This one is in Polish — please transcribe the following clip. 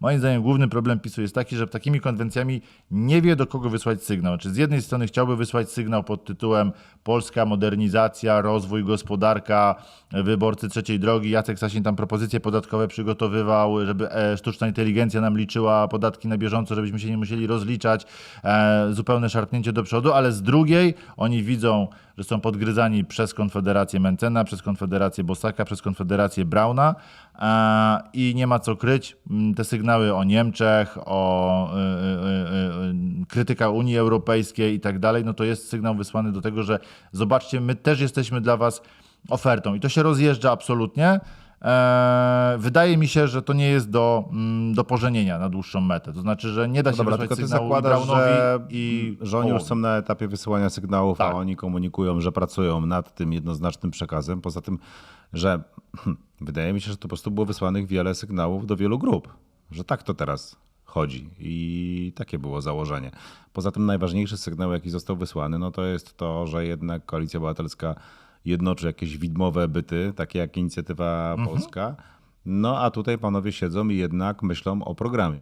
Moim zdaniem główny problem PiSu jest taki, że takimi konwencjami nie wie do kogo wysłać sygnał. Czy z jednej strony chciałby wysłać sygnał pod tytułem Polska modernizacja, rozwój, gospodarka, wyborcy trzeciej drogi. Jacek Sasin tam propozycje podatkowe przygotowywał, żeby e, sztuczna inteligencja nam liczyła podatki na bieżąco, żebyśmy się nie musieli rozliczać. E, zupełne szarpnięcie do przodu, ale z drugiej oni widzą, że są podgryzani przez Konfederację Mencena, przez Konfederację Bosaka, przez Konfederację Brauna i nie ma co kryć. Mm, Te sygnały o Niemczech, o y, y, y, krytyka Unii Europejskiej i tak dalej, no to jest sygnał wysłany do tego, że zobaczcie, my też jesteśmy dla was ofertą i to się rozjeżdża absolutnie. E, wydaje mi się, że to nie jest do, mm, do pożenienia na dłuższą metę. To znaczy, że nie da No się dobra, tylko ty zakładasz, że, i że oni już są na etapie wysyłania sygnałów, Tak. a oni komunikują, że pracują nad tym jednoznacznym przekazem. Poza tym, że wydaje mi się, że to po prostu było wysłanych wiele sygnałów do wielu grup, że tak to teraz chodzi i takie było założenie. Poza tym najważniejszy sygnał, jaki został wysłany, no to jest to, że jednak Koalicja Obywatelska jednoczy jakieś widmowe byty, takie jak Inicjatywa Polska. No a tutaj panowie siedzą i jednak myślą o programie.